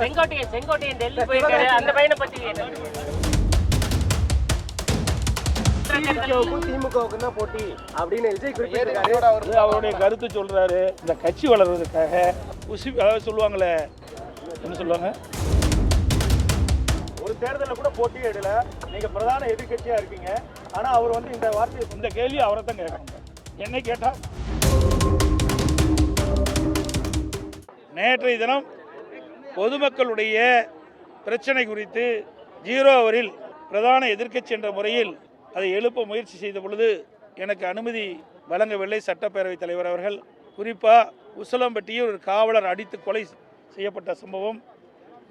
செங்கோட்டையன் செங்கோட்டையன் டெல்லி போயிருக்காரு. அந்த பையனை பத்தி திமுகவுக்கும் தான் போட்டி அப்படின்னு விஜய் குறிப்பிட்டிருக்காரு. அவருடைய கருத்து சொல்றாரு. இந்த கட்சி வளர்வதற்காக உசி அதாவது சொல்லுவாங்களே என்ன சொல்லுவாங்க? ஒரு தேர்தலில் கூட போட்டியே இடல நீங்க பிரதான எதிர்க்கட்சியா இருக்கீங்க. ஆனா அவர் வந்து இந்த வார்த்தையை இந்த கேள்வி அவரை தான் கேட்கணும். என்னை கேட்டா? நேற்றைய தினம் பொதுமக்களுடைய பிரச்சனை குறித்து ஜீரோ அவரில் பிரதான எதிர்க்கட்சி என்ற முறையில் அதை எழுப்ப முயற்சி செய்த பொழுது எனக்கு அனுமதி வழங்கவில்லை. சட்டப்பேரவைத் தலைவர் அவர்கள் குறிப்பாக உசலம்பட்டியில் ஒரு காவலர் அடித்து கொலை செய்யப்பட்ட சம்பவம்.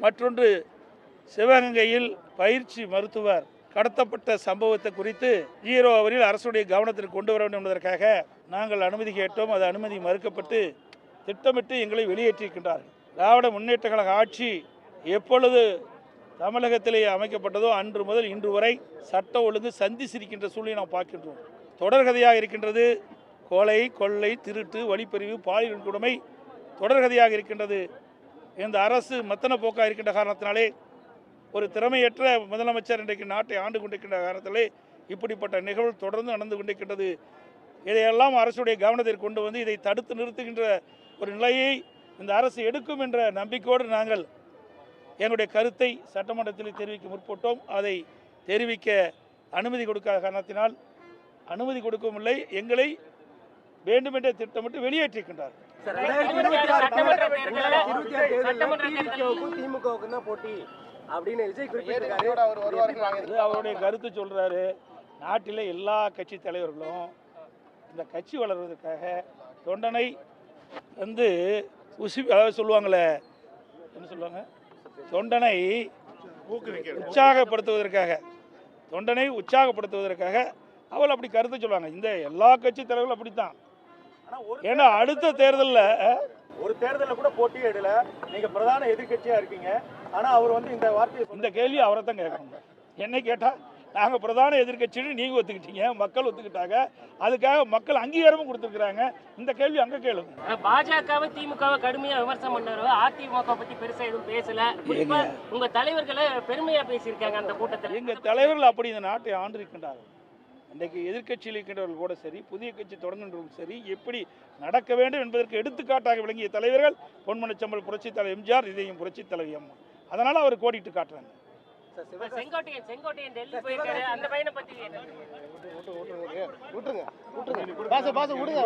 மற்றொன்று சிவகங்கையில் பயிற்சி மருத்துவர் கடத்தப்பட்ட சம்பவத்தை குறித்து ஜீரோ அவரில் அரசுடைய கவனத்திற்கு கொண்டு வர வேண்டும் என்பதற்காக நாங்கள் அனுமதி கேட்டோம். அது அனுமதி மறுக்கப்பட்டு திட்டமிட்டு எங்களை வெளியேற்றியிருக்கின்றார்கள். திராவிட முன்னேற்ற கழக ஆட்சி எப்பொழுது தமிழகத்திலே அமைக்கப்பட்டதோ அன்று முதல் இன்று வரை சட்ட ஒழுங்கு சந்தி சிரிக்கின்ற சூழ்நிலை நாம் பார்க்கின்றோம். தொடர்கதையாக இருக்கின்றது கொலை கொள்ளை திருட்டு வழிப்பறிவு பாலியல் வன்கொடுமை தொடர்கதையாக இருக்கின்றது. இந்த அரசு மத்தன போக்காக இருக்கின்ற காரணத்தினாலே ஒரு திறமையற்ற முதலமைச்சர் இன்றைக்கு நாட்டை ஆண்டு கொண்டிருக்கின்ற காரணத்திலே இப்படிப்பட்ட நிகழ்வு தொடர்ந்து நடந்து கொண்டிருக்கின்றது. இதையெல்லாம் அரசுடைய கவனத்திற்கு கொண்டு வந்து இதை தடுத்து நிறுத்துகின்ற ஒரு நிலையை இந்த அரசு எடுக்கும் என்ற நம்பிக்கையோடு நாங்கள் எங்களுடைய கருத்தை சட்டமன்றத்தில் தெரிவிக்க முற்பட்டோம். அதை தெரிவிக்க அனுமதி கொடுக்காத காரணத்தினால் அனுமதி கொடுக்கவில்லை எங்களை வேண்டுமென்றே திட்டமிட்டு வெளியேற்றிருக்கின்றார் அவருடைய கருத்து சொல்றாரு. நாட்டில் எல்லா கட்சி தலைவர்களும் இந்த கட்சி வளர்வதற்காக தொண்டனை வந்து உசி அதாவது சொல்லுவாங்களே என்ன சொல்லுவாங்க? தொண்டனை உற்சாகப்படுத்துவதற்காக தொண்டனை உற்சாகப்படுத்துவதற்காக அவள் அப்படி கருத்து சொல்லுவாங்க. இந்த எல்லா கட்சி தலைவர்களும் அப்படித்தான். ஏன்னா அடுத்த தேர்தலில் ஒரு தேர்தலில் கூட போட்டியே இடல நீங்க பிரதான எதிர்க்கட்சியா இருக்கீங்க. ஆனா அவர் வந்து இந்த வார்த்தையை இந்த கேள்வி அவரை தான் கேட்கணும். என்னை கேட்டா? நாங்க பிரதான எதிர்க்கட்சின்னு நீங்க ஒத்துக்கிட்டீங்க மக்கள் ஒத்துக்கிட்டாங்க. அதுக்காக மக்கள் அங்கீகாரமும் கொடுத்துருக்குறாங்க. இந்த கேள்வி அங்க கேளுங்க. பாஜகவை திமுகவை கடுமையா விமர்சனம் பண்ணாரு அதிமுக பத்தி பெருசா எதுவும் பேசல. குறிப்பா உங்க தலைவர்களை பெருமையா பேசியிருக்காங்க அந்த கூட்டத்துல. எங்க தலைவர்கள் அப்படி இந்த நாட்டை ஆண்டிருக்கின்றார்கள் இன்றைக்கு எதிர்க்கட்சியில் இருக்கின்றவர்கள் கூட சரி புதிய கட்சி தொடங்குகின்றவர்கள் சரி எப்படி நடக்க வேண்டும் என்பதற்கு எடுத்துக்காட்டாக விளங்கிய தலைவர்கள் பொன்மனச்சம்பல் புரட்சித் தலைவர் எம்ஜிஆர் இதையும் புரட்சித் தலைவி அம்மா அதனால அவர் கோடிட்டு காட்டுறாங்க. செங்கோட்டையன் செங்கோட்டையன் டெல்லி போயிருக்காரு. அந்த பையனை பத்தி? விட்டுருங்க விட்டுருங்க. பாச பாச விடுங்க